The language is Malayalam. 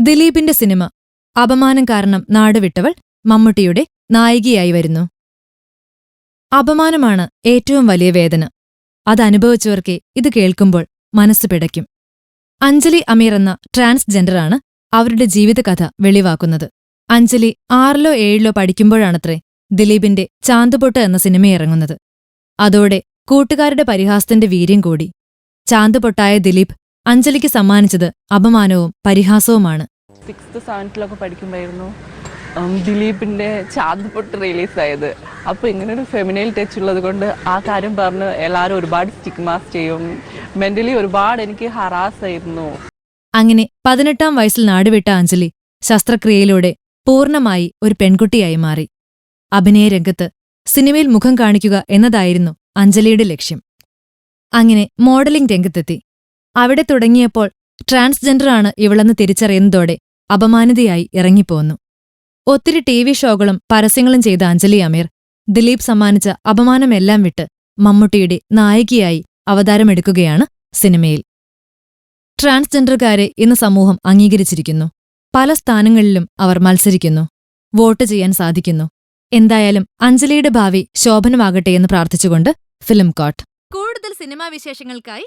ദിലീപിന്റെ സിനിമ. അപമാനം കാരണം നാടുവിട്ടവൾ മമ്മൂട്ടിയുടെ നായികയായി വരുന്നു. അപമാനമാണ് ഏറ്റവും വലിയ വേദന. അതനുഭവിച്ചവർക്കെ ഇത് കേൾക്കുമ്പോൾ മനസ്സ് പിടയ്ക്കും. അഞ്ജലി അമീർ എന്ന ട്രാൻസ്ജെൻഡറാണ് അവരുടെ ജീവിതകഥ വെളിവാക്കുന്നത്. അഞ്ജലി ആറിലോ ഏഴിലോ പഠിക്കുമ്പോഴാണത്രേ ദിലീപിന്റെ ചാന്തുപൊട്ട് എന്ന സിനിമയിറങ്ങുന്നത്. അതോടെ കൂട്ടുകാരുടെ പരിഹാസത്തിന്റെ വീര്യം കൂടി. ചാന്തുപൊട്ടായ ദിലീപ് അഞ്ജലിക്ക് സമ്മാനിച്ചത് അപമാനവും പരിഹാസവുമാണ്. സിക്സ്ത് സെവൻത്തിലൊക്കെ പഠിക്കുമ്പോഴായിരുന്നു ഉം, ദിലീപിന്റെ ചാന്തുപൊട്ട് റിലീസായത് അപ്പോൾ ഇങ്ങനെ ഒരു ഫെമിനൈൽ ടച്ച് ഉള്ളത് കൊണ്ട് ആ കാര്യം പറഞ്ഞ് എല്ലാവരും ഒരുപാട് സ്റ്റിഗ്മാസ് ചെയ്യും. മെന്റലി ഒരുപാട് എനിക്ക് ഹറാസ് ആയിരുന്നു. അങ്ങനെ പതിനെട്ടാം വയസ്സിൽ നാടുവിട്ട അഞ്ജലി ശസ്ത്രക്രിയയിലൂടെ പൂർണമായി ഒരു പെൺകുട്ടിയായി മാറി. അഭിനയ അഭിനയരംഗത്ത് സിനിമയിൽ മുഖം കാണിക്കുക എന്നതായിരുന്നു അഞ്ജലിയുടെ ലക്ഷ്യം. അങ്ങനെ മോഡലിംഗ് രംഗത്തെത്തി. അവിടെ തുടങ്ങിയപ്പോൾ ട്രാൻസ്ജെൻഡറാണ് ഇവളെന്ന് തിരിച്ചറിയുന്നതോടെ അപമാനിതയായി ഇറങ്ങിപ്പോന്നു. ഒത്തിരി ടി വി ഷോകളും പരസ്യങ്ങളും ചെയ്ത അഞ്ജലി അമീർ ദിലീപ് സമ്മാനിച്ച അപമാനമെല്ലാം വിട്ട് മമ്മൂട്ടിയുടെ നായികയായി അവതാരമെടുക്കുകയാണ് സിനിമയിൽ. ട്രാൻസ്ജെൻഡർകാരെ ഇന്ന് സമൂഹം അംഗീകരിച്ചിരിക്കുന്നു. പല സ്ഥാനങ്ങളിലും അവർ മത്സരിക്കുന്നു. വോട്ട് ചെയ്യാൻ സാധിക്കുന്നു. എന്തായാലും അഞ്ജലിയുടെ ഭാവി ശോഭനമാകട്ടെ എന്ന് പ്രാർത്ഥിച്ചുകൊണ്ട് ഫിലിം കോട്ട്. കൂടുതൽ സിനിമാ വിശേഷങ്ങൾക്കായി